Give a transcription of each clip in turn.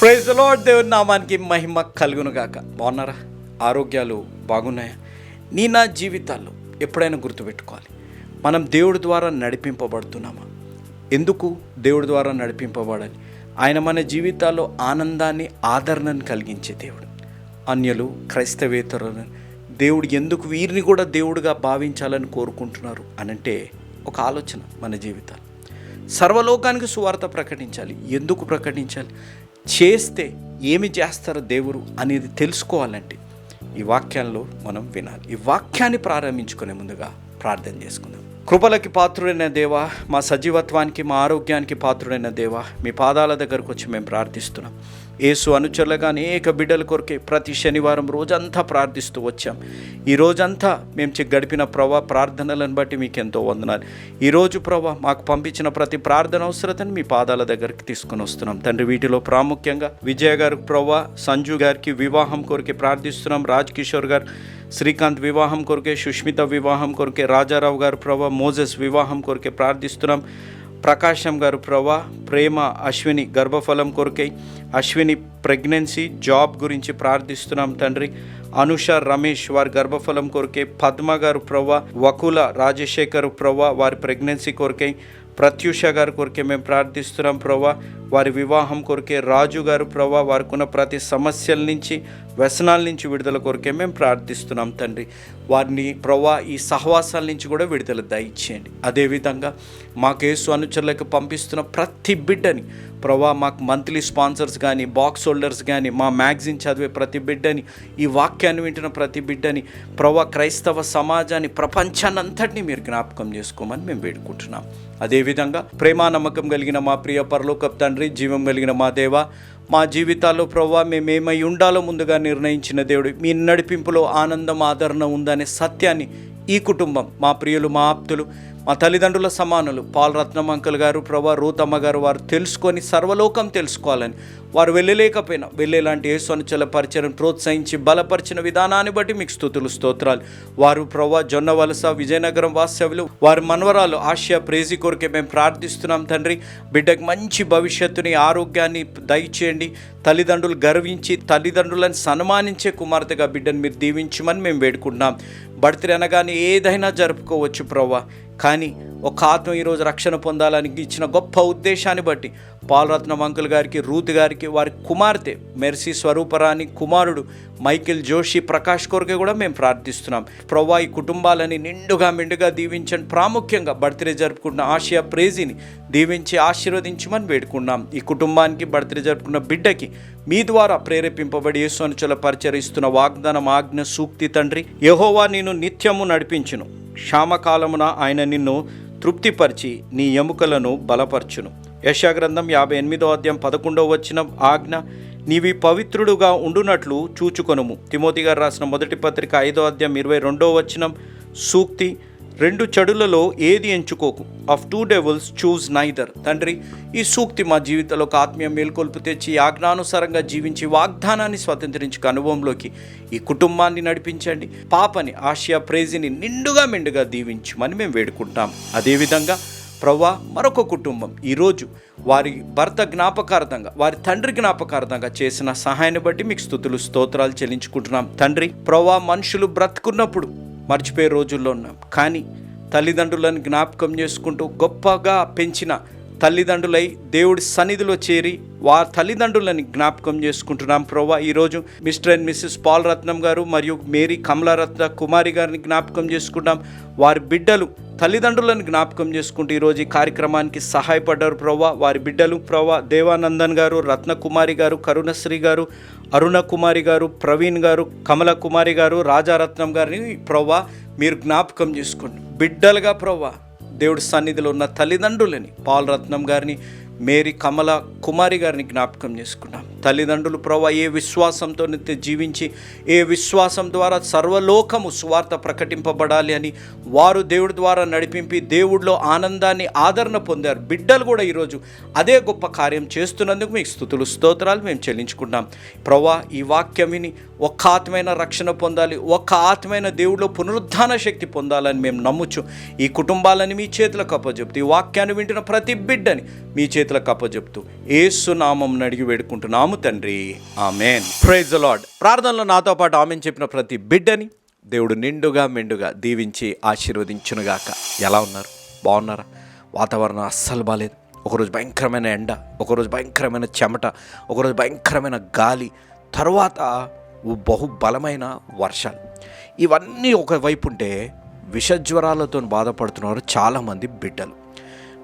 Praise lord దేవుని నామానికి మహిమ కలుగును గాక. బాగున్నారా? ఆరోగ్యాలు బాగున్నాయా? నీ నా జీవితాల్లో ఎప్పుడైనా గుర్తుపెట్టుకోవాలి. మనం దేవుడి ద్వారా నడిపింపబడుతున్నామా? ఎందుకు దేవుడి ద్వారా నడిపింపబడాలి? ఆయన మన జీవితాల్లో ఆనందాన్ని ఆదరణను కలిగించే దేవుడు. అన్యులు క్రైస్తవేతరులను దేవుడు ఎందుకు వీరిని కూడా దేవుడిగా భావించాలని కోరుకుంటున్నారు అనంటే ఒక ఆలోచన మన జీవితాలు సర్వలోకానికి సువార్త ప్రకటించాలి. ఎందుకు ప్రకటించాలి? చేస్తే ఏమి చేస్తారో దేవుడు అనేది తెలుసుకోవాలంటే ఈ వాక్యాల్లో మనం వినాలి. ఈ వాక్యాన్ని ప్రారంభించుకునే ముందుగా ప్రార్థన చేసుకుందాం. కృపలకి పాత్రుడైన దేవా మా సజీవత్వానికి మా ఆరోగ్యానికి పాత్రుడైన దేవా మీ పాదాల దగ్గరకు వచ్చి మేము ప్రార్థిస్తున్నాం. యేసు అనుచరులుగా అనేక బిడ్డల కొరకే ప్రతి శనివారం రోజంతా ప్రార్థిస్తూ వచ్చాం. ఈ రోజంతా మేము చె- గడిపిన ప్రభా ప్రార్థనలను బట్టి మీకు ఎంతో వందనాలు. ఈరోజు ప్రభా మాకు పంపించిన ప్రతి ప్రార్థన అవసరతని మీ పాదాల దగ్గరికి తీసుకుని వస్తున్నాం. తండ్రి వీటిలో ప్రాముఖ్యంగా విజయ గారు ప్రభా సంజు గారికి వివాహం కొరకే ప్రార్థిస్తున్నాం. రాజ్ కిషోర్ గారు శ్రీకాంత్ వివాహం కొరకే సుష్మిత వివాహం కొరకే రాజారావు గారు ప్రభా మోజెస్ వివాహం కొరకే ప్రార్థిస్తున్నాం. ప్రకాశం గారు ప్రభా ప్రేమ అశ్విని గర్భఫలం కొరకై అశ్విని ప్రెగ్నెన్సీ జాబ్ గురించి ప్రార్థిస్తున్నాం తండ్రి. అనుష రమేష్ వారి గర్భఫలం కొరకే పద్మ గారు ప్రభా వకుల రాజశేఖర్ ప్రవ్వ వారి ప్రెగ్నెన్సీ కొరకై ప్రత్యూష గారి కొరికే మేము ప్రార్థిస్తున్నాం ప్రభా. వారి వివాహం కొరికే రాజు గారు ప్రభా. వారికి ఉన్న ప్రతి సమస్యల నుంచి వ్యసనాల నుంచి విడుదల కొరికే మేము ప్రార్థిస్తున్నాం తండ్రి. వారిని ప్రభా ఈ సహవాసాల నుంచి కూడా విడుదల దయచేయండి. అదేవిధంగా మా కేసు అనుచరులకు పంపిస్తున్న ప్రతి బిడ్డని ప్రభా మాకు మంత్లీ స్పాన్సర్స్ కానీ బాక్స్ హోల్డర్స్ కానీ మా మ్యాగజిన్ చదివే ప్రతి బిడ్డని ఈ వాక్యాన్ని వింటున్న ప్రతి బిడ్డని ప్రభా క్రైస్తవ సమాజాన్ని ప్రపంచాన్నంతటినీ మీరు జ్ఞాపకం చేసుకోమని మేము వేడుకుంటున్నాం. అదేవిధంగా ప్రేమ నమ్మకం కలిగిన మా ప్రియ పరలోకప్ తండ్రి జీవం కలిగిన మా దేవ మా జీవితాల్లో ప్రభావ మేమేమై ఉండాలో ముందుగా నిర్ణయించిన దేవుడు. మీ నడిపింపులో ఆనందం ఆదరణ ఉందనే సత్యాన్ని ఈ కుటుంబం మా ప్రియులు మా ఆప్తులు మా తల్లిదండ్రుల సమానులు పాలరత్నం అంకుల్ గారు ప్రభా రూతమ్మ గారు వారు తెలుసుకొని సర్వలోకం తెలుసుకోవాలని. వారు వెళ్ళలేకపోయినా వెళ్ళేలాంటి యేసునుచల పరిచయం ప్రోత్సహించి బలపరిచిన విధానాన్ని బట్టి మీకు స్థుతులు స్తోత్రాలు. వారు ప్రభా జొన్న వలస విజయనగరం వాస్తవ్యులు వారి మనవరాలు ఆసియా ప్రేజీ కొరకే మేము ప్రార్థిస్తున్నాం తండ్రి. బిడ్డకు మంచి భవిష్యత్తుని ఆరోగ్యాన్ని దయచేయండి. తల్లిదండ్రులు గర్వించి తల్లిదండ్రులను సన్మానించే కుమార్తెగా బిడ్డను మీరు దీవించమని మేము వేడుకుంటున్నాం. బర్త్డే అనగానే ఏదైనా జరుపుకోవచ్చు ప్రవ్వా కానీ ఒక ఆత్మ ఈరోజు రక్షణ పొందాలని ఇచ్చిన గొప్ప ఉద్దేశాన్ని బట్టి పాలరత్నం అంకుల్ గారికి రూత్ గారికి వారి కుమార్తె మెర్సీ స్వరూపరాణి కుమారుడు మైకిల్ జోషి ప్రకాష్ కొరకే కూడా మేము ప్రార్థిస్తున్నాం. ప్రవ్వా ఈ కుటుంబాలని నిండుగా మెండుగా దీవించండి. ప్రాముఖ్యంగా బర్త్డే జరుపుకున్న ఆసియా ప్రేజీని దీవించి ఆశీర్వదించమని వేడుకున్నాం ఈ కుటుంబానికి బర్త్డే జరుపుకున్న బిడ్డకి మీ ద్వారా ప్రేరేపింపబడి యేసునుచుల పరిచరిస్తున్న వాగ్దానం ఆజ్ఞ సూక్తి తండ్రి యహోవా నేను నిత్యము నడిపించును. క్షామకాలమున ఆయన నిన్ను తృప్తిపరిచి నీ ఎముకలను బలపరచును. యశాగ్రంథం యాభై ఎనిమిదో అధ్యాయం పదకొండవ వచ్చిన ఆజ్ఞ నీవి పవిత్రుడుగా ఉండునట్లు చూచుకొనుము. తిమోతి గారు రాసిన మొదటి పత్రిక ఐదో అధ్యాయం ఇరవై రెండో వచనం సూక్తి రెండు చెడులలో ఏది ఎంచుకోకు? Of two devils choose neither తండ్రి ఈ సూక్తి మా జీవితంలో ఒక ఆత్మీయ మేల్కొల్పు తెచ్చి ఆజ్ఞానుసారంగా జీవించి వాగ్దానాన్ని స్వతంత్రించుకు అనుభవంలోకి ఈ కుటుంబాన్ని నడిపించండి. పాపని ఆసియా ప్రేజిని నిండుగా మెండుగా దీవించమని మేము వేడుకుంటాం. అదేవిధంగా ప్రవ్వా మరొక కుటుంబం. ఈరోజు వారి భర్త జ్ఞాపకార్థంగా వారి తండ్రి జ్ఞాపకార్థంగా చేసిన సహాయాన్ని బట్టి మీకు స్థుతులు స్తోత్రాలు చెల్లించుకుంటున్నాం. తండ్రి ప్రవ్వా మనుషులు బ్రతుకున్నప్పుడు మర్చిపోయే రోజుల్లో ఉన్నాం. కానీ తల్లిదండ్రులను జ్ఞాపకం చేసుకుంటూ గొప్పగా పెంచిన తల్లిదండ్రులై దేవుడి సన్నిధిలో చేరి వారి తల్లిదండ్రులని జ్ఞాపకం చేసుకుంటున్నాం. ప్రభా ఈరోజు Mr and Mrs Paul Ratnam garu మరియు మేరీ కమలారత్న కుమారి గారిని జ్ఞాపకం చేసుకుంటాం. వారి బిడ్డలు తల్లిదండ్రులను జ్ఞాపకం చేసుకుంటూ ఈరోజు ఈ కార్యక్రమానికి సహాయపడ్డారు. ప్రవ్వా వారి బిడ్డలు ప్రవ్వా దేవానందన్ గారు రత్నకుమారి గారు కరుణశ్రీ గారు అరుణ కుమారి గారు ప్రవీణ్ గారు కమల కుమారి గారు రాజారత్నం గారిని ప్రవ్వా మీరు జ్ఞాపకం చేసుకోండి. బిడ్డలుగా ప్రవ్వా దేవుడి సన్నిధిలో ఉన్న తల్లిదండ్రులని పాలరత్నం గారిని మేరీ కమల కుమారి గారిని జ్ఞాపకం చేసుకున్నాం. తల్లిదండ్రులు ప్రభా ఏ విశ్వాసంతో నిత్య జీవించి ఏ విశ్వాసం ద్వారా సర్వలోకము స్వార్థ ప్రకటింపబడాలి అని వారు దేవుడి ద్వారా నడిపింపి దేవుడిలో ఆనందాన్ని ఆదరణ పొందారు. బిడ్డలు కూడా ఈరోజు అదే గొప్ప కార్యం చేస్తున్నందుకు మీకు స్థుతులు స్తోత్రాలు మేము చెల్లించుకుంటాం ప్రభా ఈ వాక్యం విని ఒక్క ఆత్మైన రక్షణ పొందాలి ఒక్క ఆత్మైన దేవుడిలో పునరుద్ధాన శక్తి పొందాలని మేము నమ్ముచ్చు ఈ కుటుంబాలని మీ చేతులకు అప్పచెప్తూ ఈ వాక్యాన్ని వింటున్న ప్రతి బిడ్డని మీ చేతులకు అప్పచెప్తూ ఏసు నామం వేడుకుంటున్నాం. నామము తండ్రి. ఆమెన్. ప్రైజ్ లార్డ్ ప్రార్థనలో నాతో పాటు ఆమెన్ చెప్పిన ప్రతి బిడ్డని దేవుడు నిండుగా మెండుగా దీవించి ఆశీర్వదించునుగాక. ఎలా ఉన్నారు? బాగున్నారా? వాతావరణం అస్సలు బాగాలేదు ఒకరోజు భయంకరమైన ఎండ ఒకరోజు భయంకరమైన చెమట ఒకరోజు భయంకరమైన గాలి తర్వాత బహు బలమైన వర్షాలు. ఇవన్నీ ఒకవైపు ఉంటే విషజ్వరాలతో బాధపడుతున్నారు చాలామంది బిడ్డలు.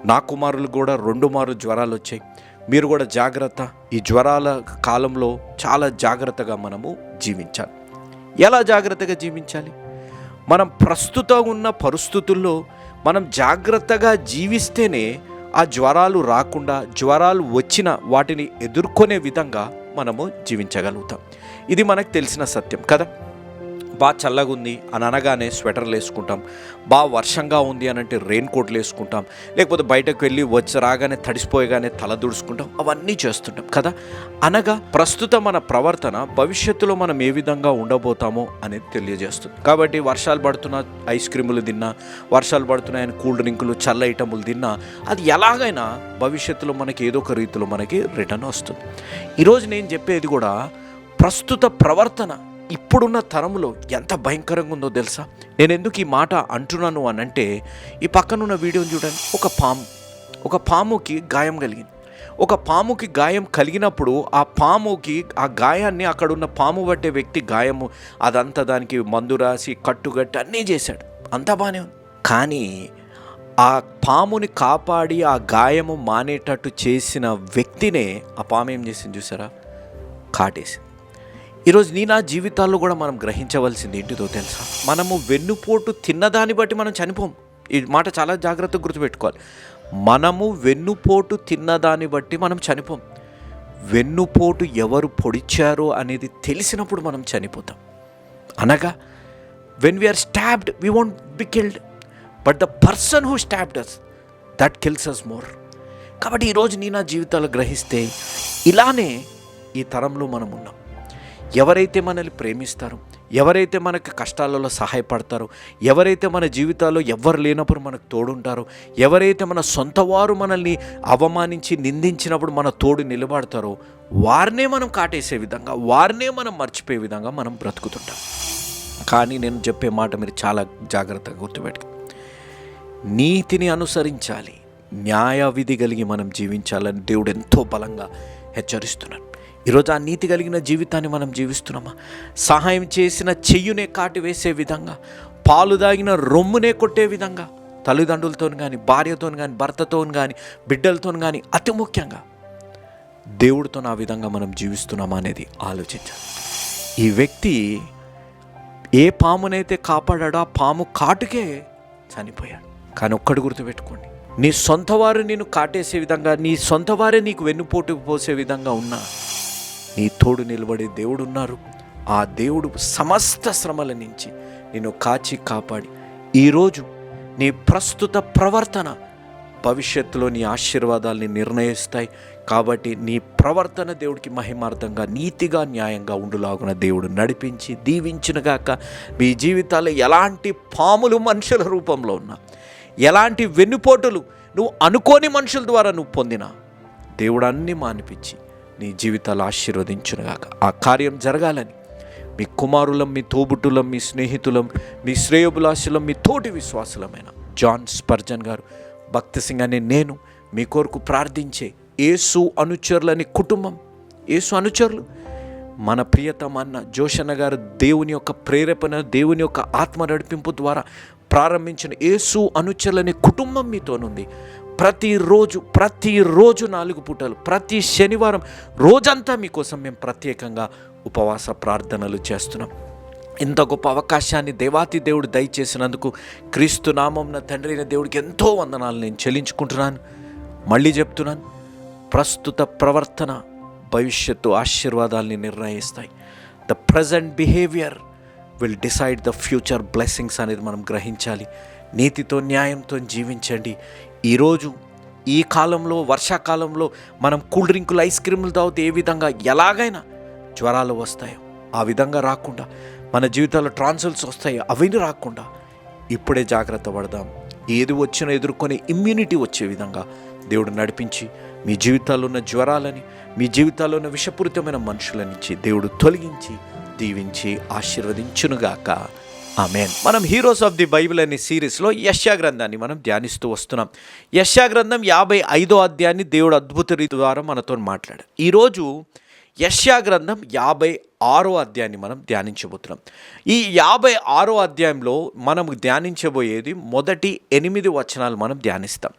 నా కుమారులు కూడా రెండు మారు జ్వరాలు వచ్చాయి మీరు కూడా జాగ్రత్త. ఈ జ్వరాల కాలంలో చాలా జాగ్రత్తగా మనము జీవించాలి. ఎలా జాగ్రత్తగా జీవించాలి? మనం ప్రస్తుతం ఉన్న పరిస్థితుల్లో మనం జాగ్రత్తగా జీవిస్తేనే ఆ జ్వరాలు రాకుండా జ్వరాలు వచ్చిన వాటిని ఎదుర్కొనే విధంగా మనము జీవించగలుగుతాం. ఇది మనకు తెలిసిన సత్యం కదా? బాగా చల్లగా ఉంది అని అనగానే స్వెటర్లు వేసుకుంటాం. బాగా వర్షంగా ఉంది అని అంటే రెయిన్ కోట్లు వేసుకుంటాం. లేకపోతే బయటకు వెళ్ళి వచ్చి రాగానే తడిసిపోయగానే తల దుడుచుకుంటాం. అవన్నీ చేస్తుంటాం కదా? అనగా ప్రస్తుత మన ప్రవర్తన భవిష్యత్తులో మనం ఏ విధంగా ఉండబోతామో అనేది తెలియజేస్తుంది. కాబట్టి వర్షాలు పడుతున్న ఐస్ క్రీములు తిన్నా వర్షాలు పడుతున్నాయని కూల్ డ్రింకులు చల్ల ఐటములు తిన్నా అది ఎలాగైనా భవిష్యత్తులో మనకి ఏదో ఒక రీతిలో మనకి రిటర్న్ వస్తుంది. ఈరోజు నేను చెప్పేది కూడా ప్రస్తుత ప్రవర్తన ఇప్పుడున్న తరంలో ఎంత భయంకరంగా ఉందో తెలుసా? నేను ఎందుకు ఈ మాట అంటున్నాను అని అంటే ఈ పక్కనున్న వీడియోని చూడండి. ఒక పాము. ఒక పాముకి గాయం కలిగింది. ఒక పాముకి గాయం కలిగినప్పుడు ఆ పాముకి ఆ గాయాన్ని అక్కడున్న పాము పట్టే వ్యక్తి గాయము అదంతా దానికి మందు రాసి కట్టుగట్టి అన్నీ చేశాడు. అంతా బాగానే ఉంది. కానీ ఆ పాముని కాపాడి ఆ గాయము మానేటట్టు చేసిన వ్యక్తినే ఆ పాము ఏం చేసింది చూసారా? కాటేసింది. ఈరోజు నీ నా జీవితాల్లో కూడా మనం గ్రహించవలసింది ఏంటిదో తెలుసా? మనము వెన్నుపోటు తిన్నదాన్ని బట్టి మనం చనిపోం. ఈ మాట చాలా జాగ్రత్తగా గుర్తుపెట్టుకోవాలి. మనము వెన్నుపోటు తిన్నదాన్ని బట్టి మనం చనిపోం. వెన్నుపోటు ఎవరు పొడిచారో అనేది తెలిసినప్పుడు మనం చనిపోతాం. అనగా when we are stabbed we won't be killed but the person who stabbed us that kills us more కాబట్టి ఈరోజు నీ నా జీవితాలు గ్రహిస్తే ఇలానే ఈ తరంలో మనం ఉన్నాం. ఎవరైతే మనల్ని ప్రేమిస్తారో ఎవరైతే మనకు కష్టాలలో సహాయపడతారో ఎవరైతే మన జీవితాల్లో ఎవరు లేనప్పుడు మనకు తోడుంటారో ఎవరైతే మన సొంత వారు మనల్ని అవమానించి నిందించినప్పుడు మన తోడు నిలబడతారో వారినే మనం కాటేసే విధంగా వారినే మనం మర్చిపోయే విధంగా మనం బ్రతుకుతుంటాం. కానీ నేను చెప్పే మాట మీరు చాలా జాగ్రత్తగా గుర్తుపెట్టు నీతిని అనుసరించాలి. న్యాయ విధి కలిగి మనం జీవించాలని దేవుడు ఎంతో బలంగా హెచ్చరిస్తున్నాడు. ఈరోజు ఆ నీతి కలిగిన జీవితాన్ని మనం జీవిస్తున్నామా? సహాయం చేసిన చెయ్యునే కాటి వేసే విధంగా పాలు దాగిన రొమ్మునే కొట్టే విధంగా తల్లిదండ్రులతో కానీ భార్యతో కానీ భర్తతో కానీ బిడ్డలతో కానీ అతి ముఖ్యంగా దేవుడితో ఆ విధంగా మనం జీవిస్తున్నామా అనేది ఆలోచించాలి. ఈ వ్యక్తి ఏ పామునైతే కాపాడాడో ఆ పాము కాటుకే చనిపోయాడు. కానీ ఒక్కడు గుర్తుపెట్టుకోండి నీ సొంత వారు నేను కాటేసే విధంగా నీ సొంత వారే నీకు వెన్నుపోటు పోసే విధంగా ఉన్నా నీ తోడు నిలబడే దేవుడు ఉన్నారు ఆ దేవుడు సమస్త శ్రమల నుంచి నిన్ను కాచి కాపాడి. ఈరోజు నీ ప్రస్తుత ప్రవర్తన భవిష్యత్తులో నీ ఆశీర్వాదాల్ని నిర్ణయిస్తాయి. కాబట్టి నీ ప్రవర్తన దేవుడికి మహిమార్థంగా నీతిగా న్యాయంగా ఉండులాగున దేవుడు నడిపించి దీవించినగాక మీ జీవితాల్లో ఎలాంటి పాములు మనుషుల రూపంలో ఉన్నా ఎలాంటి వెన్నుపోటులు నువ్వు అనుకోని మనుషుల ద్వారా నువ్వు పొందినా దేవుడు అన్నీ మానిపించి నీ జీవితాలు ఆశీర్వదించునుగాక. ఆ కార్యం జరగాలని మీ కుమారులం మీ తోబుట్టులం మీ స్నేహితులం మీ శ్రేయోభిలాషులం మీ తోటి విశ్వాసులమైన జాన్ స్పర్జన్ గారు. భక్తి సింగ్ అనే నేను మీ కొరకు ప్రార్థించే ఏసు అనుచరులని కుటుంబం ఏసు అనుచరులు మన ప్రియతమన్న జోషన్న గారు దేవుని యొక్క ప్రేరేపణ దేవుని యొక్క ఆత్మ నడిపింపు ద్వారా ప్రారంభించిన యేసు అనుచరులనే కుటుంబం మీతోనుంది ప్రతిరోజు ప్రతిరోజు నాలుగు పూటలు ప్రతి శనివారం రోజంతా మీకోసం మేము ప్రత్యేకంగా ఉపవాస ప్రార్థనలు చేస్తున్నాం. ఇంత గొప్ప అవకాశాన్ని దేవాతి దేవుడు దయచేసినందుకు క్రీస్తు నామంన తండ్రి అయిన దేవుడికి ఎంతో వందనాలు నేను చెల్లించుకుంటున్నాను. మళ్ళీ చెప్తున్నాను ప్రస్తుత ప్రవర్తన భవిష్యత్తు ఆశీర్వాదాల్ని నిర్ణయిస్తాయి. The present behaviour will decide the future blessings అనేది మనం గ్రహించాలి. నీతితో న్యాయంతో జీవించండి. ఈరోజు ఈ కాలంలో వర్షాకాలంలో మనం కూల్ డ్రింకులు ఐస్ క్రీములు తాగితే ఏ విధంగా ఎలాగైనా జ్వరాలు వస్తాయో. ఆ విధంగా రాకుండా మన జీవితాల్లో ట్రాన్సల్స్ వస్తాయో. అవి రాకుండా ఇప్పుడే జాగ్రత్త పడదాం. ఏది వచ్చినా ఎదుర్కొనే ఇమ్యూనిటీ వచ్చే విధంగా దేవుడు నడిపించి మీ జీవితాల్లో ఉన్న జ్వరాలని మీ జీవితాల్లో ఉన్న విషపూరితమైన మనుషులనిచ్చి దేవుడు తొలగించి దీవించి ఆశీర్వదించునుగాక. ఆమెన్. మనం హీరోస్ ఆఫ్ ది బైబిల్ అనే సిరీస్లో యశ్యా గ్రంథాన్ని మనం ధ్యానిస్తూ వస్తున్నాం. యశ్యా గ్రంథం యాభై ఐదో అధ్యాయాన్ని దేవుడు అద్భుత రీతి ద్వారా మనతో మాట్లాడారు ఈరోజు యశ్యా గ్రంథం యాభై ఆరో అధ్యాయాన్ని మనం ధ్యానించబోతున్నాం. ఈ యాభై ఆరో అధ్యాయంలో మనం ధ్యానించబోయేది మొదటి ఎనిమిది వచనాలు మనం ధ్యానిస్తాం.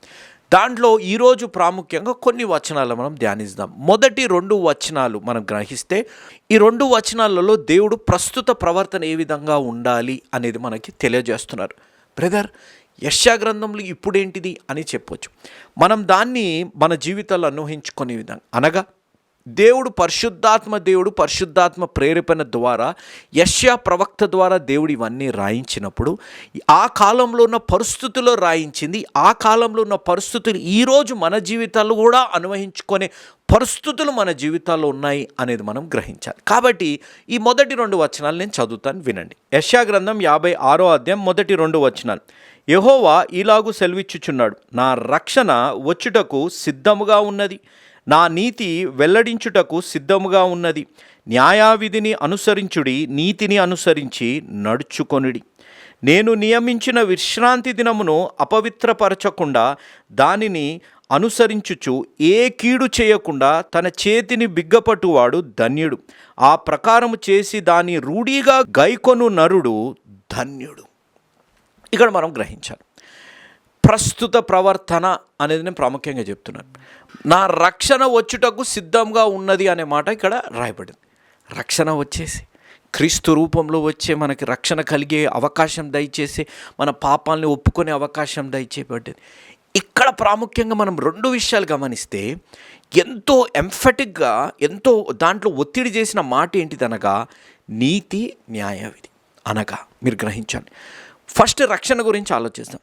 దాంట్లో ఈరోజు ప్రాముఖ్యంగా కొన్ని వచనాలు మనం ధ్యానిస్తాం మొదటి రెండు వచనాలు మనం గ్రహిస్తే ఈ రెండు వచనాలలో దేవుడు ప్రస్తుత ప్రవర్తన ఏ విధంగా ఉండాలి అనేది మనకి తెలియజేస్తున్నారు. బ్రదర్ యశా గ్రంథంలో ఇప్పుడేంటిది అని చెప్పొచ్చు. మనం దాన్ని మన జీవితాల్లో అన్వహించుకునే విధంగా అనగా దేవుడు పరిశుద్ధాత్మ దేవుడు పరిశుద్ధాత్మ ప్రేరేపణ ద్వారా యష్యా ప్రవక్త ద్వారా దేవుడు ఇవన్నీ రాయించినప్పుడు ఆ కాలంలో ఉన్న పరిస్థితుల్లో రాయించింది ఆ కాలంలో ఉన్న పరిస్థితులు ఈరోజు మన జీవితాలు కూడా అనువహించుకునే పరిస్థితులు మన జీవితాల్లో ఉన్నాయి అనేది మనం గ్రహించాలి. కాబట్టి ఈ మొదటి రెండు వచనాలు నేను చదువుతాను వినండి. యష్యా గ్రంథం యాభై ఆరో అధ్యాయం మొదటి రెండు వచనాలు. యహోవా ఇలాగూ సెలవిచ్చుచున్నాడు నా రక్షణ వచ్చుటకు సిద్ధముగా ఉన్నది. నా నీతి వెల్లడించుటకు సిద్ధముగా ఉన్నది. న్యాయావిధిని అనుసరించుడి నీతిని అనుసరించి నడుచుకొనుడి. నేను నియమించిన విశ్రాంతి దినమును అపవిత్రపరచకుండా దానిని అనుసరించుచు ఏ కీడు చేయకుండా తన చేతిని బిగ్గపట్టువాడు ధన్యుడు. ఆ ప్రకారము చేసి దాని రూఢీగా గైకొను నరుడు ధన్యుడు. ఇక్కడ మనం గ్రహించాలి. ప్రస్తుత ప్రవర్తన అనేది నేను ప్రాముఖ్యంగా చెప్తున్నాను. నా రక్షణ వచ్చుటకు సిద్ధంగా ఉన్నది అనే మాట ఇక్కడ రాయబడింది. రక్షణ వచ్చేసి క్రీస్తు రూపంలో వచ్చే మనకి రక్షణ కలిగే అవకాశం దయచేసి మన పాపాలని ఒప్పుకునే అవకాశం దయచేయబడ్డది ఇక్కడ ప్రాముఖ్యంగా మనం రెండు విషయాలు గమనిస్తే ఎంతో ఎంఫటిక్గా ఎంతో దాంట్లో ఒత్తిడి చేసిన మాట ఏంటిదనగా నీతి న్యాయవిధి అనగా మీరు గ్రహించండి. ఫస్ట్ రక్షణ గురించి ఆలోచిస్తాం.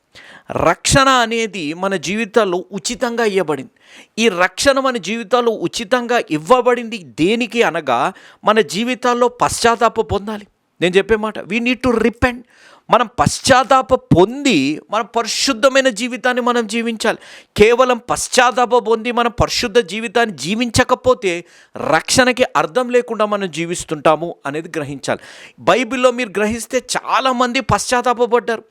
రక్షణ అనేది మన జీవితాల్లో ఉచితంగా ఇవ్వబడింది ఈ రక్షణ మన జీవితాల్లో ఉచితంగా ఇవ్వబడింది దేనికి అనగా మన జీవితాల్లో పశ్చాత్తాప పొందాలి. నేను చెప్పే మాట వీ నీడ్ టు రిపెండ్ మనం పశ్చాత్తాప పొంది మన పరిశుద్ధమైన జీవితాన్ని మనం జీవించాలి. కేవలం పశ్చాత్తాప పొంది మనం పరిశుద్ధ జీవితాన్ని జీవించకపోతే రక్షణకి అర్థం లేకుండా మనం జీవిస్తుంటాము అనేది గ్రహించాలి. బైబిల్లో మీరు గ్రహిస్తే చాలామంది పశ్చాత్తాపడ్డారు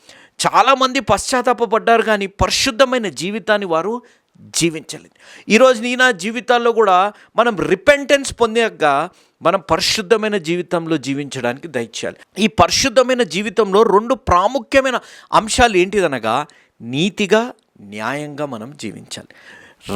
చాలామంది పశ్చాత్తాపడ్డారు కానీ పరిశుద్ధమైన జీవితాన్ని వారు జీవించలేదు. ఈరోజు నీ నా జీవితాల్లో కూడా మనం రిపెంటెన్స్ పొందాక మనం పరిశుద్ధమైన జీవితంలో జీవించడానికి దయచేయాలి. ఈ పరిశుద్ధమైన జీవితంలో రెండు ప్రాముఖ్యమైన అంశాలు ఏంటిదనగా నీతిగా న్యాయంగా మనం జీవించాలి.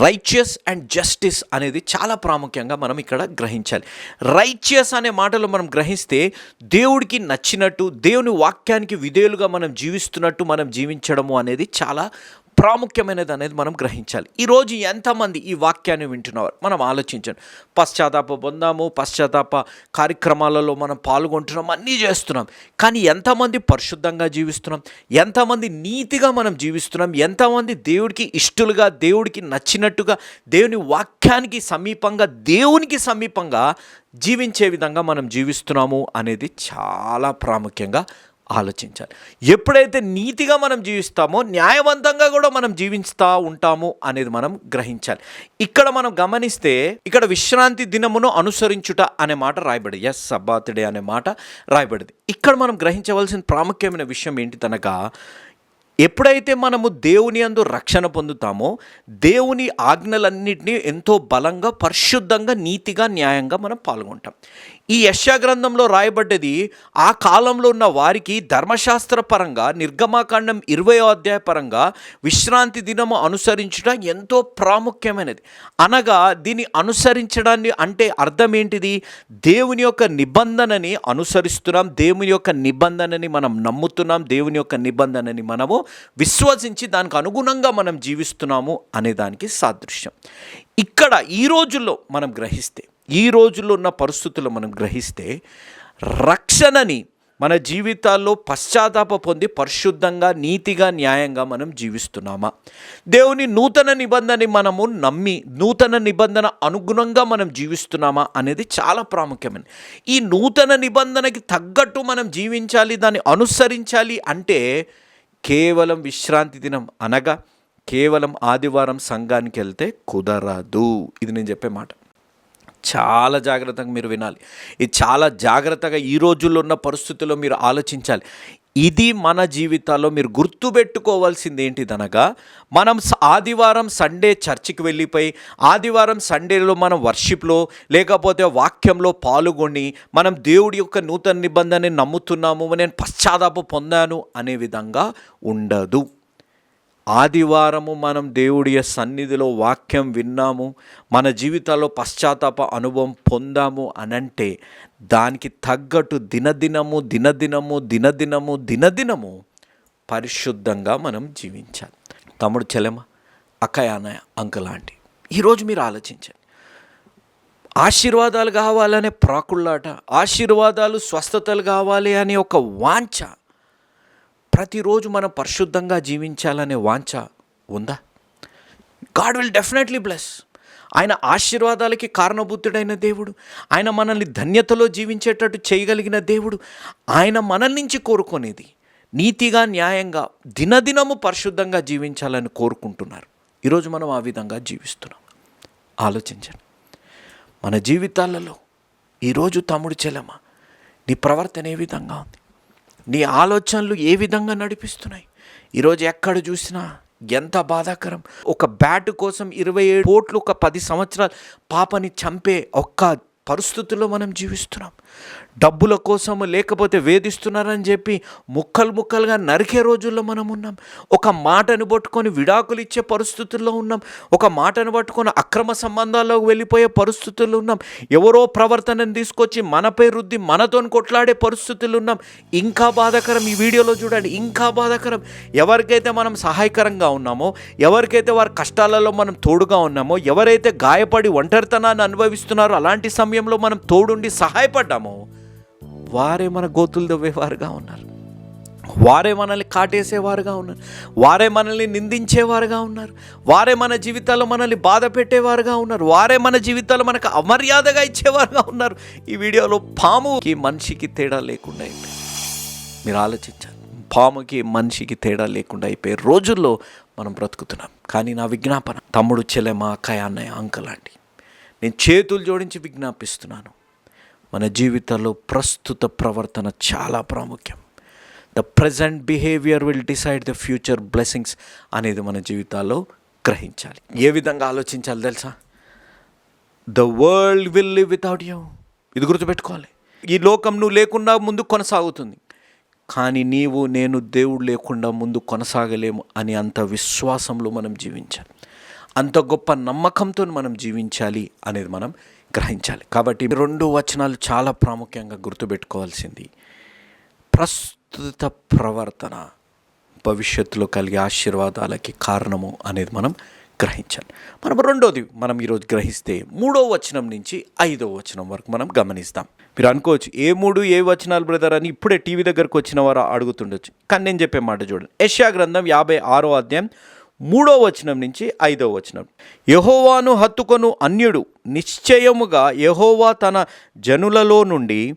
రైచియస్ అండ్ జస్టిస్ అనేది చాలా ప్రాముఖ్యంగా మనం ఇక్కడ గ్రహించాలి. రైచియస్ అనే మాటలు మనం గ్రహిస్తే దేవుడికి నచ్చినట్టు దేవుని వాక్యానికి విధేయులుగా మనం జీవిస్తున్నట్టు మనం జీవించడము అనేది చాలా ప్రాముఖ్యమైనది అనేది మనం గ్రహించాలి. ఈరోజు ఎంతమంది ఈ వాక్యాన్ని వింటున్నారు? మనం ఆలోచించండి. పశ్చాత్తాప పొందాము పశ్చాత్తాప కార్యక్రమాలలో మనం పాల్గొంటున్నాం అన్నీ చేస్తున్నాం. కానీ ఎంతమంది పరిశుద్ధంగా జీవిస్తున్నాం? ఎంతమంది నీతిగా మనం జీవిస్తున్నాం? ఎంతమంది దేవుడికి ఇష్టలుగా దేవుడికి నచ్చినట్టుగా దేవుని వాక్యానికి సమీపంగా దేవునికి సమీపంగా జీవించే విధంగా మనం జీవిస్తున్నాము అనేది చాలా ప్రాముఖ్యంగా ఆలోచించాలి. ఎప్పుడైతే నీతిగా మనం జీవిస్తామో న్యాయవంతంగా కూడా మనం జీవిస్తూ ఉంటాము అనేది మనం గ్రహించాలి. ఇక్కడ మనం గమనిస్తే ఇక్కడ విశ్రాంతి దినమును అనుసరించుట అనే మాట రాయబడి ఎస్ సబ్బాతుడే అనే మాట రాయబడింది. ఇక్కడ మనం గ్రహించవలసిన ప్రాముఖ్యమైన విషయం ఏంటి తనగా ఎప్పుడైతే మనము దేవుని అందు రక్షణ పొందుతామో దేవుని ఆజ్ఞలన్నింటినీ ఎంతో బలంగా పరిశుద్ధంగా నీతిగా న్యాయంగా మనం పాల్గొంటాం. ఈ యశాగ్రంథంలో రాయబడ్డది ఆ కాలంలో ఉన్న వారికి ధర్మశాస్త్ర పరంగా నిర్గమాకాండం ఇరవై అధ్యాయ పరంగా విశ్రాంతి దినము అనుసరించడం ఎంతో ప్రాముఖ్యమైనది. అనగా దీన్ని అనుసరించడాన్ని అంటే అర్థం ఏంటిది? దేవుని యొక్క నిబంధనని అనుసరిస్తున్నాం దేవుని యొక్క నిబంధనని మనం నమ్ముతున్నాం దేవుని యొక్క నిబంధనని మనము విశ్వసించి దానికి అనుగుణంగా మనం జీవిస్తున్నాము అనే దానికి సాదృశ్యం. ఇక్కడ ఈ రోజుల్లో మనం గ్రహిస్తే ఈ రోజుల్లో ఉన్న పరిస్థితులు మనం గ్రహిస్తే రక్షణని మన జీవితాల్లో పశ్చాత్తాప పొంది పరిశుద్ధంగా నీతిగా న్యాయంగా మనం జీవిస్తున్నామా? దేవుని నూతన నిబంధనని మనము నమ్మి నూతన నిబంధన అనుగుణంగా మనం జీవిస్తున్నామా అనేది చాలా ప్రాముఖ్యమైనది ఈ నూతన నిబంధనకి తగ్గట్టు మనం జీవించాలి దాన్ని అనుసరించాలి అంటే కేవలం విశ్రాంతి దినం అనగా కేవలం ఆదివారం సంఘానికి వెళ్తే కుదరదు. ఇది నేను చెప్పే మాట. చాలా జాగ్రత్తగా మీరు వినాలి. ఇది చాలా జాగ్రత్తగా ఈ రోజుల్లో ఉన్న పరిస్థితుల్లో మీరు ఆలోచించాలి. ఇది మన జీవితాల్లో మీరు గుర్తుపెట్టుకోవాల్సింది ఏంటిదనగా మనం ఆదివారం సండే చర్చికి వెళ్ళిపోయి ఆదివారం సండేలో మనం వర్షిప్లో లేకపోతే వాక్యంలో పాల్గొని మనం దేవుడి యొక్క నూతన నిబంధనని నమ్ముతున్నాము నేను పశ్చాత్తాప పొందాను అనే విధంగా ఉండదు. ఆదివారము మనం దేవుడి సన్నిధిలో వాక్యం విన్నాము మన జీవితాల్లో పశ్చాత్తాప అనుభవం పొందాము అనంటే దానికి తగ్గట్టు దినదినము దినదినము దినదినము దినదినము పరిశుద్ధంగా మనం జీవించాలి. తమ్ముడు చెలమ అక్కయాన అంకలాంటి ఈరోజు మీరు ఆలోచించండి. ఆశీర్వాదాలు కావాలనే ప్రాకుళ్ళాట ఆశీర్వాదాలు స్వస్థతలు కావాలి అనే ఒక వాంఛ ప్రతిరోజు మనం పరిశుద్ధంగా జీవించాలనే వాంఛ ఉందా? గాడ్ విల్ డెఫినెట్లీ బ్లెస్ ఆయన ఆశీర్వాదాలకి కారణభూతుడైన దేవుడు. ఆయన మనల్ని ధన్యతలో జీవించేటట్టు చేయగలిగిన దేవుడు. ఆయన మనల్ నుంచి కోరుకునేది నీతిగా న్యాయంగా దినదినము పరిశుద్ధంగా జీవించాలని కోరుకుంటున్నారు. ఈరోజు మనం ఆ విధంగా జీవిస్తున్నాం. ఆలోచించండి. మన జీవితాలలో ఈరోజు తమ్ముడు చెలమ నీ ప్రవర్తన ఏ విధంగా ఉంది? నీ ఆలోచనలు ఏ విధంగా నడిపిస్తున్నాయి? ఈరోజు ఎక్కడ చూసినా ఎంత బాధాకరం. ఒక బ్యాట్ కోసం ఇరవై ఏడు కోట్లు ఒక పది సంవత్సరాలు పాపని చంపే ఒక్క పరిస్థితుల్లో మనం జీవిస్తున్నాం. డబ్బుల కోసము లేకపోతే వేధిస్తున్నారని చెప్పి ముక్కలు ముక్కలుగా నరికే రోజుల్లో మనం ఉన్నాం. ఒక మాటను పట్టుకొని విడాకులు ఇచ్చే పరిస్థితుల్లో ఉన్నాం. ఒక మాటను పట్టుకొని అక్రమ సంబంధాల్లోకి వెళ్ళిపోయే పరిస్థితుల్లో ఉన్నాం. ఎవరో ప్రవర్తనను తీసుకొచ్చి మనపై రుద్ది మనతో కొట్లాడే పరిస్థితులు ఉన్నాం. ఇంకా బాధాకరం ఈ వీడియోలో చూడండి. ఇంకా బాధాకరం. ఎవరికైతే మనం సహాయకరంగా ఉన్నామో ఎవరికైతే వారి కష్టాలలో మనం తోడుగా ఉన్నామో ఎవరైతే గాయపడి ఒంటరితనాన్ని అనుభవిస్తున్నారో అలాంటి సమయంలో మనం తోడుండి సహాయపడ్డామో వారే మన గోతులు దవ్వేవారుగా ఉన్నారు. వారే మనల్ని కాటేసేవారుగా ఉన్నారు. వారే మనల్ని నిందించేవారుగా ఉన్నారు. వారే మన జీవితాల్లో మనల్ని బాధ పెట్టేవారుగా ఉన్నారు. వారే మన జీవితాల్లో మనకు అమర్యాదగా ఇచ్చేవారుగా ఉన్నారు. ఈ వీడియోలో పాముకి మనిషికి తేడా లేకుండా అయిపోయింది మీరు ఆలోచించాలి. పాముకి మనిషికి తేడా లేకుండా అయిపోయే రోజుల్లో మనం బ్రతుకుతున్నాం. కానీ నా విజ్ఞాపన తమ్ముడు చెల్లెమ అక్కయ్య అన్నయ్య అంకల్ నేను చేతులు జోడించి విజ్ఞాపిస్తున్నాను. మన జీవితంలో ప్రస్తుత ప్రవర్తన చాలా ప్రాముఖ్యం. The present behaviour will decide the future blessings అనేది మన జీవితాల్లో గ్రహించాలి. ఏ విధంగా ఆలోచించాలి తెలుసా? The world will live without you ఇది గుర్తుపెట్టుకోవాలి. ఈ లోకం నువ్వు లేకుండా ముందు కొనసాగుతుంది. కానీ నీవు నేను దేవుడు లేకుండా ముందు కొనసాగలేము అని అంత విశ్వాసంలో మనం జీవించాలి. అంత గొప్ప నమ్మకంతో మనం జీవించాలి అనేది మనం గ్రహించాలి. కాబట్టి రెండు వచనాలు చాలా ప్రాముఖ్యంగా గుర్తుపెట్టుకోవాల్సింది. ప్రస్తుత ప్రవర్తన భవిష్యత్తులో కలిగే ఆశీర్వాదాలకి కారణము అనేది మనం గ్రహించాలి. మనం రెండోది మనం ఈరోజు గ్రహిస్తే మూడో వచనం నుంచి ఐదో వచనం వరకు మనం గమనిస్తాం. మీరు అనుకోవచ్చు ఏ మూడు ఏ వచనాలు బ్రదర్ అని ఇప్పుడే టీవీ దగ్గరకు వచ్చిన వారు అడుగుతుండొచ్చు. కానీ నేను చెప్పే మాట చూడండి. యష్యా గ్రంథం యాభై ఆరో అధ్యాయం మూడో వచనం నుంచి ఐదో వచనం. యహోవాను హత్తుకొను అన్యుడు. నిశ్చయముగా యహోవా తన జనులలో నుండి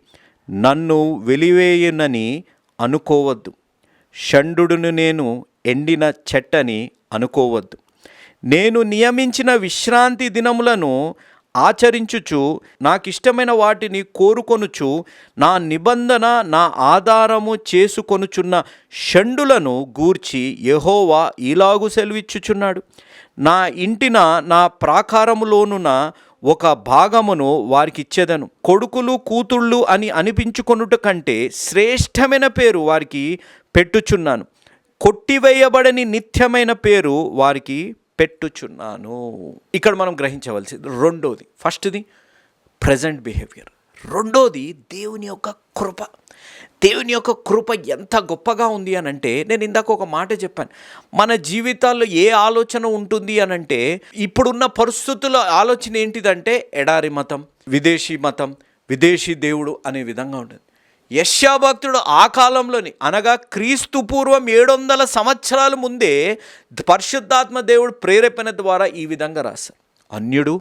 నన్ను వెలివేయునని అనుకోవద్దు. షండుడును నేను ఎండిన చెట్టని అనుకోవద్దు. నేను నియమించిన విశ్రాంతి దినములను ఆచరించుచు నాకిష్టమైన వాటిని కోరుకొనుచు నా నిబంధన నా ఆధారము చేసుకొనుచున్న షండులను గూర్చి యహోవా ఇలాగు సెలవిచ్చుచున్నాడు. నా ఇంటిన నా ప్రాకారములోనున్న ఒక భాగమును వారికిచ్చేదను. కొడుకులు కూతుళ్ళు అని అనిపించుకొనుట కంటే శ్రేష్టమైన పేరు వారికి పెట్టుచున్నాను. కొట్టివేయబడని నిత్యమైన పేరు వారికి పెట్టుచున్నాను. ఇక్కడ మనం గ్రహించవలసింది రెండోది. ఫస్ట్ది ప్రజెంట్ బిహేవియర్ రెండోది దేవుని యొక్క కృప. దేవుని యొక్క కృప ఎంత గొప్పగా ఉంది అని అంటే నేను ఇందాక ఒక మాట చెప్పాను. మన జీవితాల్లో ఏ ఆలోచన ఉంటుంది అని అంటే ఇప్పుడున్న పరిస్థితుల ఆలోచన ఏంటిదంటే ఎడారి మతం విదేశీ మతం విదేశీ దేవుడు అనే విధంగా ఉంటుంది. యశ్యాభక్తుడు ఆ కాలంలోని అనగా క్రీస్తు పూర్వం ఏడు వందల సంవత్సరాల ముందే పరిశుద్ధాత్మ దేవుడు ప్రేరేపణ ద్వారా ఈ విధంగా రాశారు. అన్యుడు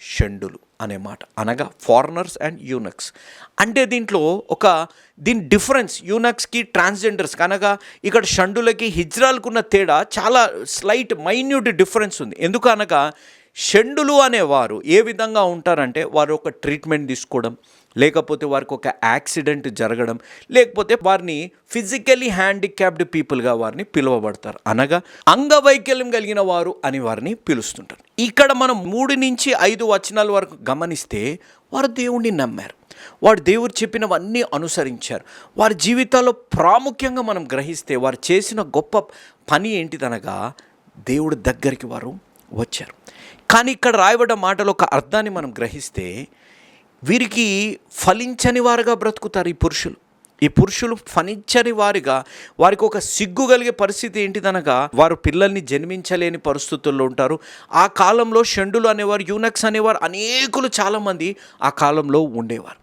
షండులు అనే మాట. అనగా ఫారినర్స్ అండ్ యూనక్స్. అంటే దీంట్లో ఒక దీని డిఫరెన్స్ యూనక్స్కి ట్రాన్స్జెండర్స్కి అనగా ఇక్కడ షండులకి హిజ్రాలకు ఉన్న తేడా చాలా స్లైట్ మైన్యూట్ డిఫరెన్స్ ఉంది. ఎందుకు అనగా షండులు అనేవారు ఏ విధంగా ఉంటారంటే వారు ఒక ట్రీట్మెంట్ తీసుకోవడం లేకపోతే వారికి ఒక యాక్సిడెంట్ జరగడం లేకపోతే వారిని ఫిజికలీ హ్యాండిక్యాప్డ్ పీపుల్గా వారిని పిలువబడతారు. అనగా అంగవైకల్యం కలిగిన వారు అని వారిని పిలుస్తుంటారు. ఇక్కడ మనం మూడు నుంచి ఐదు వచనాల వరకు గమనిస్తే వారు దేవుణ్ణి నమ్మారు. వారు దేవుడు చెప్పినవన్నీ అనుసరించారు. వారి జీవితాల్లో ప్రాముఖ్యంగా మనం గ్రహిస్తే వారు చేసిన గొప్ప పని ఏంటిదనగా దేవుడి దగ్గరికి వారు వచ్చారు. కానీ ఇక్కడ రాయబడ్డ మాటలో ఒక అర్థాన్ని మనం గ్రహిస్తే వీరికి ఫలించని వారుగా బ్రతుకుతారు ఈ పురుషులు. ఈ పురుషులు ఫలించని వారిగా వారికి ఒక సిగ్గు కలిగే పరిస్థితి ఏంటిదనగా వారు పిల్లల్ని జన్మించలేని పరిస్థితుల్లో ఉంటారు. ఆ కాలంలో షండులు అనేవారు యూనక్స్ అనేవారు అనేకులు చాలామంది ఆ కాలంలో ఉండేవారు.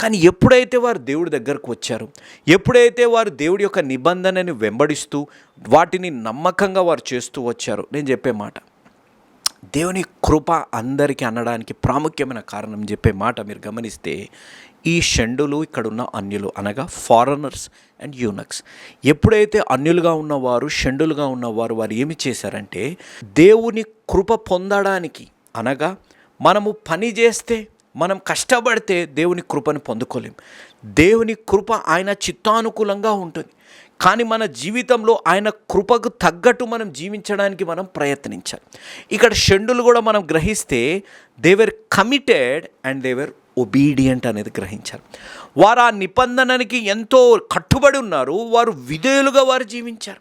కానీ ఎప్పుడైతే వారు దేవుడి దగ్గరకు వచ్చారు ఎప్పుడైతే వారు దేవుడి యొక్క నిబంధనని వెంబడిస్తూ వాటిని నమ్మకంగా వారు చేస్తూ వచ్చారు నేను చెప్పే మాట దేవుని కృప అందరికీ అనడానికి ప్రాముఖ్యమైన కారణం చెప్పే మాట మీరు గమనిస్తే ఈ షండులు ఇక్కడున్న అన్యులు అనగా ఫారెనర్స్ అండ్ యూనక్స్. ఎప్పుడైతే అన్యులుగా ఉన్నవారు షండులుగా ఉన్నవారు వారు ఏమి చేశారంటే దేవుని కృప పొందడానికి అనగా మనము పని చేస్తే మనం కష్టపడితే దేవుని కృపను పొందుకోలేం. దేవుని కృప ఆయన చిత్తానుకూలంగా ఉంటుంది. కానీ మన జీవితంలో ఆయన కృపకు తగ్గట్టు మనం జీవించడానికి మనం ప్రయత్నించాలి. ఇక్కడ షెండులు కూడా మనం గ్రహిస్తే they were committed and they were obedient అనేది గ్రహించారు. వారు ఆ నిబంధనకి ఎంతో కట్టుబడి ఉన్నారు వారు విధేయులుగా వారు జీవించారు.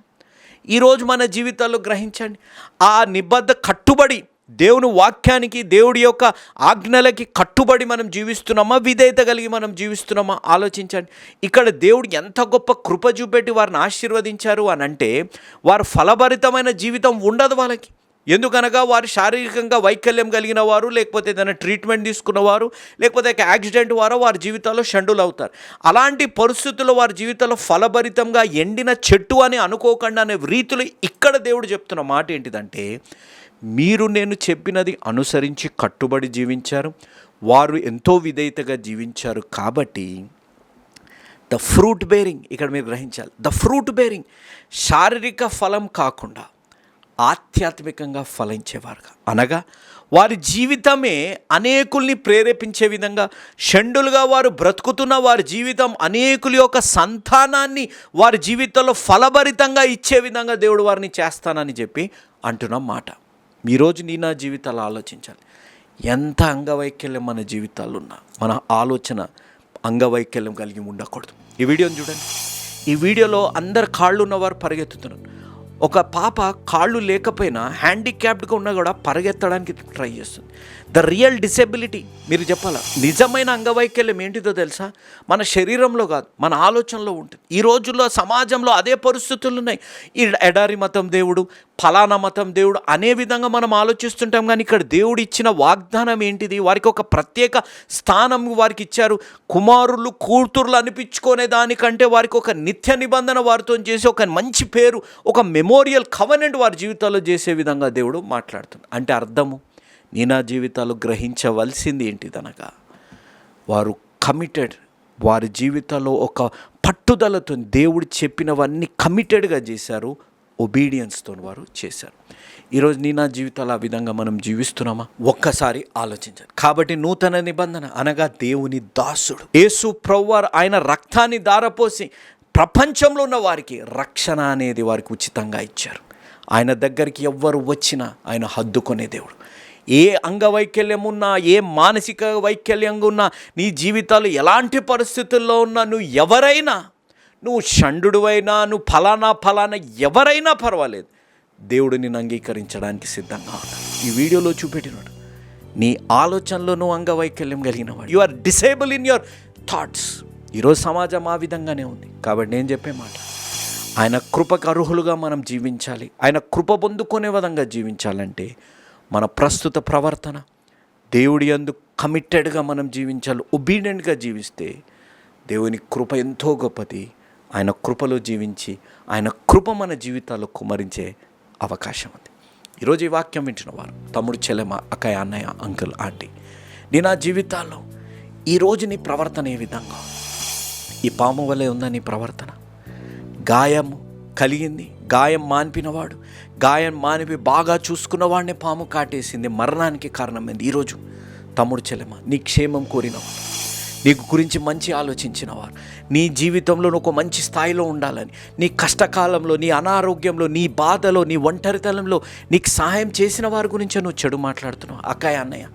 ఈరోజు మన జీవితాల్లో గ్రహించండి ఆ నిబద్ధ కట్టుబడి దేవుని వాక్యానికి దేవుడి యొక్క ఆజ్ఞలకి కట్టుబడి మనం జీవిస్తున్నామా? విధేయత కలిగి మనం జీవిస్తున్నామా? ఆలోచించండి. ఇక్కడ దేవుడు ఎంత గొప్ప కృప చూపెట్టి వారిని ఆశీర్వదించారు అని అంటే వారు ఫలభరితమైన జీవితం ఉండదు వాళ్ళకి. ఎందుకనగా వారు శారీరకంగా వైకల్యం కలిగిన వారు లేకపోతే ఏదైనా ట్రీట్మెంట్ తీసుకున్నవారు లేకపోతే ఒక యాక్సిడెంట్ వారో వారి జీవితాల్లో షండులు అవుతారు అలాంటి పరిస్థితుల్లో వారి జీవితంలో ఫలభరితంగా ఎండిన చెట్టు అని అనుకోకుండా అనే రీతులు ఇక్కడ దేవుడు చెప్తున్న మాట ఏంటిదంటే మీరు నేను చెప్పినది అనుసరించి కట్టుబడి జీవించారు. వారు ఎంతో విధేయతగా జీవించారు కాబట్టి ద ఫ్రూట్ బేరింగ్ ఇక్కడ మీరు గ్రహించాలి. ద ఫ్రూట్ బేరింగ్ శారీరక ఫలం కాకుండా ఆధ్యాత్మికంగా ఫలించేవారుగా. అనగా వారి జీవితమే అనేకుల్ని ప్రేరేపించే విధంగా షండులుగా వారు బ్రతుకుతున్న వారి జీవితం అనేకుల యొక్క సంతానాన్ని వారి జీవితంలో ఫలభరితంగా ఇచ్చే విధంగా దేవుడు వారిని చేస్తానని చెప్పి అంటున్నాం మాట. ఈరోజు నీ నా జీవితాలు ఆలోచించాలి. ఎంత అంగవైకల్యం మన జీవితాలు ఉన్నా మన ఆలోచన అంగవైకల్యం కలిగి ఉండకూడదు. ఈ వీడియోని చూడండి. ఈ వీడియోలో అందరు కాళ్ళు ఉన్నవారు పరిగెత్తుతున్నారు. ఒక పాప కాళ్ళు లేకపోయినా హ్యాండిక్యాప్డ్గా ఉన్నా కూడా పరిగెత్తడానికి ట్రై చేస్తుంది. ద రియల్ డిసెబిలిటీ మీరు చెప్పాలా? నిజమైన అంగవైకల్యం ఏంటిదో తెలుసా? మన శరీరంలో కాదు మన ఆలోచనలో ఉంటుంది. ఈ రోజుల్లో సమాజంలో అదే పరిస్థితులు ఉన్నాయి. ఈ ఎడారి మతం దేవుడు ఫలానా మతం దేవుడు అనే విధంగా మనం ఆలోచిస్తుంటాం కానీ ఇక్కడ దేవుడు ఇచ్చిన వాగ్దానం ఏంటిది? వారికి ఒక ప్రత్యేక స్థానం వారికి ఇచ్చారు. కుమారులు కూతుర్లు అనిపించుకునే దానికంటే వారికి ఒక నిత్య నిబంధన వారితో చేసి ఒక మంచి పేరు ఒక మెమోరియల్ కవనెంట్ వారి జీవితాల్లో చేసే విధంగా దేవుడు మాట్లాడుతుంది అంటే అర్థము నీ నా జీవితాలు గ్రహించవలసింది ఏంటిదనగా వారు కమిటెడ్ వారి జీవితంలో ఒక పట్టుదలతో దేవుడు చెప్పినవన్నీ కమిటెడ్గా చేశారు. ఒబీడియన్స్తో వారు చేశారు. ఈరోజు నీ నా జీవితాలు ఆ విధంగా మనం జీవిస్తున్నామా? ఒక్కసారి ఆలోచించాలి కాబట్టి నూతన నిబంధన అనగా దేవుని దాసుడు. యేసు ప్రవ్వారు ఆయన రక్తాన్ని దారపోసి ప్రపంచంలో ఉన్న వారికి రక్షణ అనేది వారికి ఉచితంగా ఇచ్చారు. ఆయన దగ్గరికి ఎవ్వరు వచ్చినా ఆయన హద్దుకునే దేవుడు. ఏ అంగవైకల్యం ఉన్నా ఏ మానసిక వైకల్యంగా ఉన్నా నీ జీవితాలు ఎలాంటి పరిస్థితుల్లో ఉన్నా నువ్వు ఎవరైనా నువ్వు షండుడువైనా నువ్వు ఫలానా ఫలానా ఎవరైనా పర్వాలేదు. దేవుడు నిన్ను అంగీకరించడానికి సిద్ధంగా ఉన్నాడు. ఈ వీడియోలో చూపెట్టినాడు. నీ ఆలోచనలో నువ్వు అంగవైకల్యం కలిగినవాడు you are disabled in your thoughts ఈరోజు సమాజం ఆ విధంగానే ఉంది. కాబట్టి నేను చెప్పే మాట ఆయన కృపకు అర్హులుగా మనం జీవించాలి. ఆయన కృప పొందుకునే విధంగా జీవించాలంటే మన ప్రస్తుత ప్రవర్తన దేవుడి అందు కమిటెడ్గా మనం జీవించాలి ఒబీడియంట్గా జీవిస్తే దేవుని కృప ఎంతో గొప్పది. ఆయన కృపలో జీవించి ఆయన కృప మన జీవితాల్లో కుమరించే అవకాశం ఉంది ఈరోజు ఈ వాక్యం వింటున్న వారు తమ్ముడు చెల్లెమ అక్కయ్య అన్నయ్య అంకుల్ ఆంటీ నీ నా జీవితాల్లో ఈరోజు నీ ప్రవర్తన ఏ విధంగా ఈ పాము వలె ఉందా నీ ప్రవర్తన? గాయం కలిగింది గాయం మాన్పినవాడు గాయం మానిపి బాగా చూసుకున్నవాడిని పాము కాటేసింది మరణానికి కారణమైంది. ఈరోజు తమ్ముడు చెల్లెమ నీ క్షేమం కోరినవాడు. నీకు గురించి మంచి ఆలోచించినవారు. నీ జీవితంలో నువ్వు ఒక మంచి స్థాయిలో ఉండాలని నీ కష్టకాలంలో నీ అనారోగ్యంలో నీ బాధలో నీ ఒంటరితనంలో నీకు సహాయం చేసిన వారి గురించి నువ్వు చెడు మాట్లాడుతున్నావు. అక్కయ్య అన్నయ్య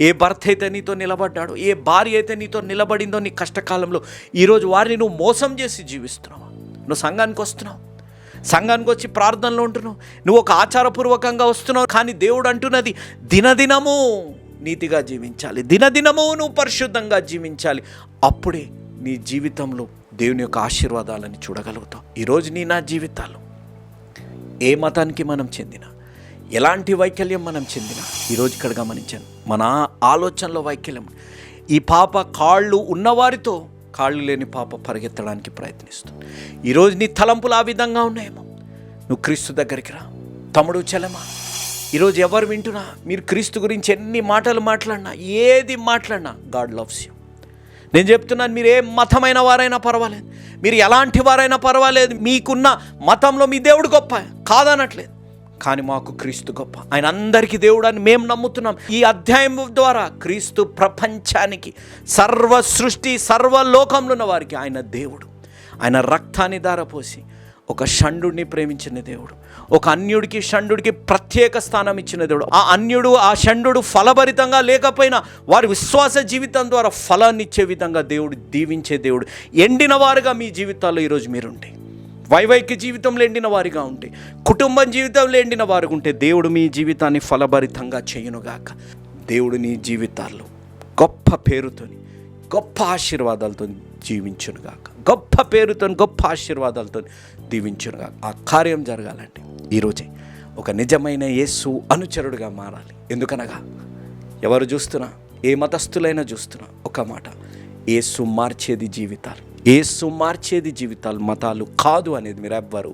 ఏ భర్త అయితే నీతో నిలబడ్డాడో ఏ భార్య అయితే నీతో నిలబడిందో నీ కష్టకాలంలో ఈరోజు వారిని నువ్వు మోసం చేసి జీవిస్తున్నావు. నువ్వు సంఘానికి వస్తున్నావు. సంఘానికి వచ్చి ప్రార్థనలో ఉంటున్నావు. నువ్వు ఒక ఆచారపూర్వకంగా వస్తున్నావు. కానీ దేవుడు అంటున్నది దినదినము నీతిగా జీవించాలి. దినదినము నువ్వు పరిశుద్ధంగా జీవించాలి. అప్పుడే నీ జీవితంలో దేవుని యొక్క ఆశీర్వాదాలని చూడగలుగుతావు. ఈరోజు నీ నా జీవితాలు ఏ మతానికి మనం చెందిన ఎలాంటి వైకల్యం మనం చెందిన ఈరోజు ఇక్కడ గమనించాను. మన ఆలోచనలో వైకల్యం. ఈ పాప కాళ్ళు ఉన్నవారితో కాళ్ళు లేని పాప పరిగెత్తడానికి ప్రయత్నిస్తుంది. ఈరోజు నీ తలంపులు ఆ విధంగా ఉన్నాయేమో. నువ్వు క్రీస్తు దగ్గరికి రా. తమ్ముడు చెలమా ఈరోజు ఎవరు వింటున్నా? మీరు క్రీస్తు గురించి ఎన్ని మాటలు మాట్లాడినా ఏది మాట్లాడినా గాడ్ లవ్స్ యూ నేను చెప్తున్నాను మీరు ఏ మతమైన వారైనా పర్వాలేదు. మీరు ఎలాంటి వారైనా పర్వాలేదు. మీకున్న మతంలో మీ దేవుడు గొప్ప కాదనట్లేదు. కానీ మాకు క్రీస్తు గొప్ప. ఆయన అందరికీ దేవుడు అని మేము నమ్ముతున్నాం. ఈ అధ్యాయం ద్వారా క్రీస్తు ప్రపంచానికి సర్వ సృష్టి సర్వలోకంలో ఉన్న వారికి ఆయన దేవుడు. ఆయన రక్తాన్ని ధారపోసి ఒక షండుడిని ప్రేమించిన దేవుడు. ఒక అన్యుడికి షండుడికి ప్రత్యేక స్థానం ఇచ్చిన దేవుడు. ఆ అన్యుడు ఆ షండుడు ఫలభరితంగా లేకపోయినా వారి విశ్వాస జీవితం ద్వారా ఫలాన్ని ఇచ్చే విధంగా దేవుడు దీవించే దేవుడు. ఎండిన వారుగా మీ జీవితాల్లో ఈరోజు మీరుంటే. వైవైక్య జీవితంలో ఎండిన వారిగా ఉంటే. కుటుంబం జీవితంలో ఎండిన వారుగా ఉంటే దేవుడు మీ జీవితాన్ని ఫలభరితంగా చేయునుగాక. దేవుడు నీ జీవితాల్లో గొప్ప పేరుతోని గొప్ప ఆశీర్వాదాలతో జీవించునుగాక. గొప్ప పేరుతో గొప్ప ఆశీర్వాదాలతో దీవించునుగాక ఆ కార్యం జరగాలంటే ఈరోజే ఒక నిజమైన యేసు అనుచరుడుగా మారాలి. ఎందుకనగా ఎవరు చూస్తున్నా ఏ మతస్థులైనా చూస్తున్నా ఒక మాట ఏసు మార్చేది జీవితాలు. ఏసు మార్చేది జీవితాలు మతాలు కాదు అనేది మీరు ఎవ్వరు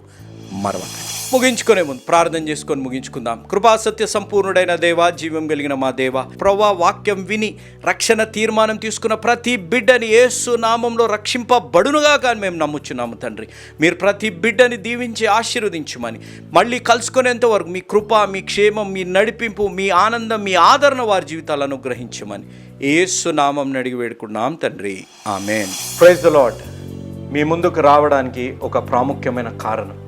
మరవకండి. ముగించుకునే ముందు ప్రార్థన చేసుకొని ముగించుకుందాం. కృపా సత్య సంపూర్ణుడైన దేవ జీవం కలిగిన మా దేవ ప్రవా వాక్యం విని రక్షణ తీర్మానం తీసుకున్న ప్రతి బిడ్డని ఏసు నామంలో రక్షింపబడునుగా కానీ మేము నమ్ముచున్నాము తండ్రి. మీరు ప్రతి బిడ్డని దీవించి ఆశీర్వదించమని మళ్ళీ కలుసుకునేంత వరకు మీ కృప మీ క్షేమం మీ నడిపింపు మీ ఆనందం మీ ఆదరణ వారి జీవితాలను అనుగ్రహించమని ఏసు నామం అడిగి వేడుకున్నాం తండ్రి. ఆమెన్. ప్రైజ్ ద లాడ్ మీ ముందుకు రావడానికి ఒక ప్రాముఖ్యమైన కారణం.